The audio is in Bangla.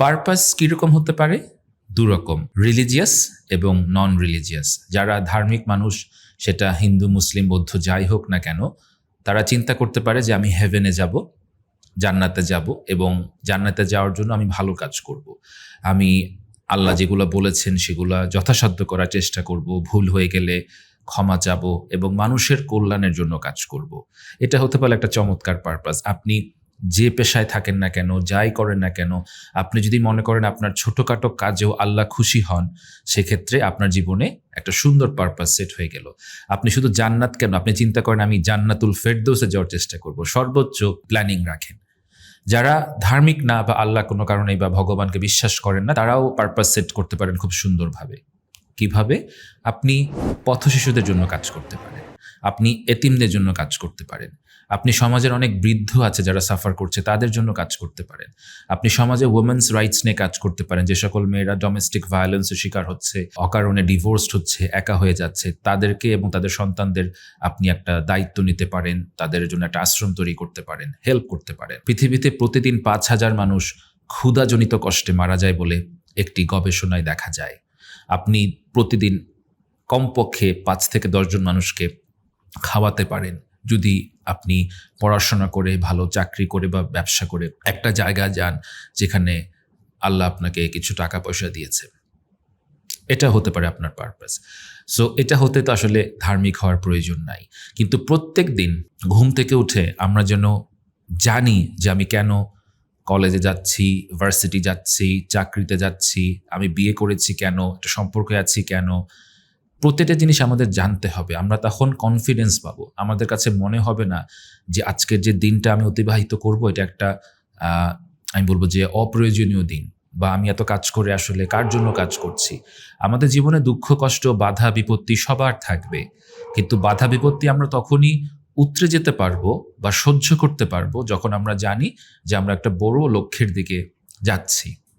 পারপাস কীরকম হতে পারে দুরকম রিলিজিয়াস এবং নন রিলিজিয়াস যারা ধার্মিক মানুষ, সেটা হিন্দু, মুসলিম, বৌদ্ধ, যাই হোক না কেন, তারা চিন্তা করতে পারে যে আমি হেভেনে যাব, জান্নাতে যাব এবং জান্নাতে যাওয়ার জন্য আমি ভালো কাজ করব। আমি আল্লাহ যেগুলো বলেছেন, সেগুলো যথাসাধ্য করার চেষ্টা করব, ভুল হয়ে গেলে ক্ষমা চাব এবং মানুষের কল্যাণের জন্য কাজ করব। এটা হতে পারে একটা চমৎকার পারপাস আপনি যে পেশায় থাকেন না কেন, যাই করেন না কেন, আপনি যদি মনে করেন আপনার ছোটোখাটো কাজেও আল্লাহ খুশি হন, সেক্ষেত্রে আপনার জীবনে একটা সুন্দর পারপাস সেট হয়ে গেল। আপনি শুধু জান্নাত কেন? আপনি চিন্তা করেন আমি জান্নাতুল ফেরদৌসে যাওয়ার চেষ্টা করব। সর্বোচ্চ প্ল্যানিং রাখেন। যারা ধার্মিক না বা আল্লাহ কোনো কারণে বা ভগবানকে বিশ্বাস করেন না, তারাও পারপাস সেট করতে পারেন খুব সুন্দরভাবে। কীভাবে? আপনি পথ শিশুদের জন্য কাজ করতে পারেন। আপনি এতিমদের জন্য কাজ করতে পারেন। আপনি সমাজের অনেক বৃদ্ধ আছে যারা সাফার করছে, তাদের জন্য কাজ করতে পারেন। আপনি সমাজে ওমেন্স রাইটস নিয়ে কাজ করতে পারেন, যে সকল মেয়েরা ডোমেস্টিক ভায়োলেন্সের শিকার হচ্ছে, অকারণে ডিভোর্সড হচ্ছে, একা হয়ে যাচ্ছে, তাদেরকে এবং তাদের সন্তানদের আপনি একটা দায়িত্ব নিতে পারেন, তাদের জন্য একটা আশ্রম তৈরি করতে পারেন হেল্প করতে পারেন। পৃথিবীতে প্রতিদিন পাঁচ হাজার মানুষ ক্ষুধাজনিত কষ্টে মারা যায় বলে একটি গবেষণায় দেখা যায়। আপনি প্রতিদিন কমপক্ষে পাঁচ থেকে দশজন মানুষকে খাওয়াতে পারেন যদি আপনি পড়াশোনা করে, ভালো চাকরি করে বা ব্যবসা করে একটা জায়গা যান যেখানে আল্লাহ আপনাকে কিছু টাকা পয়সা দিয়েছে। এটা হতে পারে আপনার পারপাস সো এটা হতে তো আসলে ধার্মিক হওয়ার প্রয়োজন নাই। কিন্তু প্রত্যেক দিন ঘুম থেকে উঠে আমরা যেন জানি যে আমি কেন কলেজে যাচ্ছি ভার্সিটি যাচ্ছি, চাকরিতে যাচ্ছি, আমি বিয়ে করেছি কেন একটা সম্পর্কে আছি কেন প্রত্যেকটা জিনিস আমাদের জানতে হবে। আমরা তখন কনফিডেন্স পাবো। আমাদের কাছে মনে হবে না যে আজকের যে দিনটা আমি অতিবাহিত করব, এটা একটা আমি বলব যে অপ্রয়োজনীয় দিন বা আমি এত কাজ করে আসলে কার জন্য কাজ করছি? আমাদের জীবনে দুঃখ, কষ্ট, বাধা, বিপত্তি সবার থাকবে। কিন্তু বাধা, বিপত্তি আমরা তখনই উতরে যেতে পারব বা সহ্য করতে পারব যখন আমরা জানি যে আমরা একটা বড় লক্ষ্যের দিকে যাচ্ছি।